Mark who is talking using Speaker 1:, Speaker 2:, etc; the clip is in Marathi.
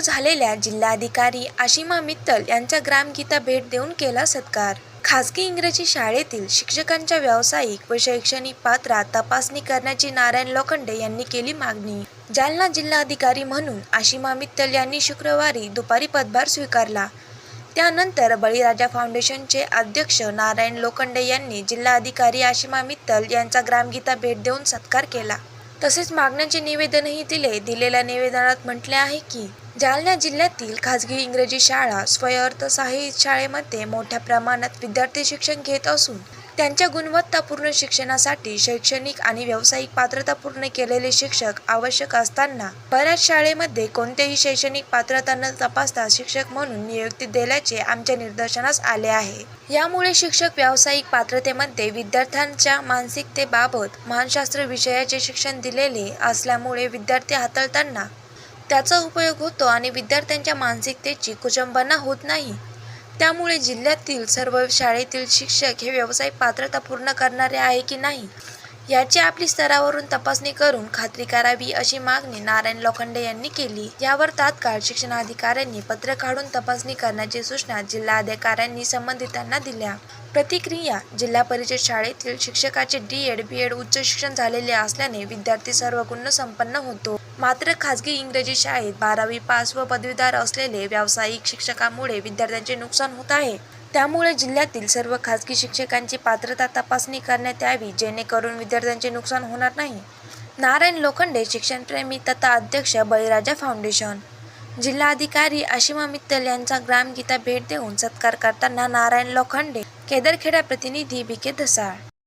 Speaker 1: झालेल्या जिल्हाधिकारी आशिमा मित्तल यांचा ग्रामगीता भेट देऊन केला सत्कार. खासगी इंग्रजी शाळेतील शिक्षकांच्या व्यावसायिक व शैक्षणिक पात्रात तपासणी करण्याची नारायण लोखंडे यांनी केली मागणी. जालना जिल्हाधिकारी म्हणून आशिमा मित्तल यांनी शुक्रवारी दुपारी पदभार स्वीकारला. त्यानंतर बळीराजा फाउंडेशनचे अध्यक्ष नारायण लोखंडे यांनी जिल्हाधिकारी आशिमा मित्तल यांचा ग्रामगीता भेट देऊन सत्कार केला. तसेच मागण्यांचे निवेदनही दिले. दिलेल्या निवेदनात म्हटले आहे की जालना जिल्ह्यातील खाजगी इंग्रजी शाळा स्वयंअर्थसहाय्यित शाळेमध्ये मोठ्या प्रमाणात विद्यार्थी शिक्षण घेत असून त्यांच्या गुणवत्तापूर्ण शिक्षणासाठी शैक्षणिक आणि व्यावसायिक पात्रता पूर्ण केलेले शिक्षक आवश्यक असताना बऱ्याच शाळेमध्ये कोणतेही शैक्षणिक पात्रता न तपासता शिक्षक म्हणून नियुक्ती दिल्याचे आमच्या निदर्शनास आले आहे. यामुळे शिक्षक व्यावसायिक पात्रतेमध्ये विद्यार्थ्यांच्या मानसिकतेबाबत मानशास्त्र विषयाचे शिक्षण दिलेले असल्यामुळे विद्यार्थी हाताळताना त्याचा उपयोग होतो आणि विद्यार्थ्यांच्या मानसिकतेची कुचंबना होत नाही. त्यामुळे जिल्ह्यातील सर्व शाळेतील शिक्षक हे व्यावसायिक पात्रता पूर्ण करणारे आहे की नाही याची आपली स्तरावरून तपासणी करून खात्री करावी अशी मागणी नारायण लोखंडे यांनी केली. यावर तात्काळ शिक्षणाधिकाऱ्यांनी पत्र काढून तपासणी करण्याची सूचना जिल्हाधिकाऱ्यांनी संबंधितांना दिल्या. प्रतिक्रिया जिल्हा परिषद शाळेतील शिक्षकाचे डी एड बी एड उच्च शिक्षण झालेले असल्याने विद्यार्थी सर्व गुण संपन्न होतो. मात्र खाजगी इंग्रजी शाळेत बारावी पास व पदवीधर असलेले व्यावसायिक शिक्षकांमुळे विद्यार्थ्यांचे नुकसान होत आहे. त्यामुळे जिल्ह्यातील सर्व खाजगी शिक्षकांची पात्रता तपासणी करण्यात यावी जेणेकरून विद्यार्थ्यांचे नुकसान होणार नाही. नारायण लोखंडे शिक्षणप्रेमी तथा अध्यक्ष बळीराजा फाउंडेशन जिल्हाधिकारी आशिमा मित्तल यांचा ग्रामगीता भेट देऊन सत्कार करताना नारायण लोखंडे केदरखेडा प्रतिनिधी बी के धसाळ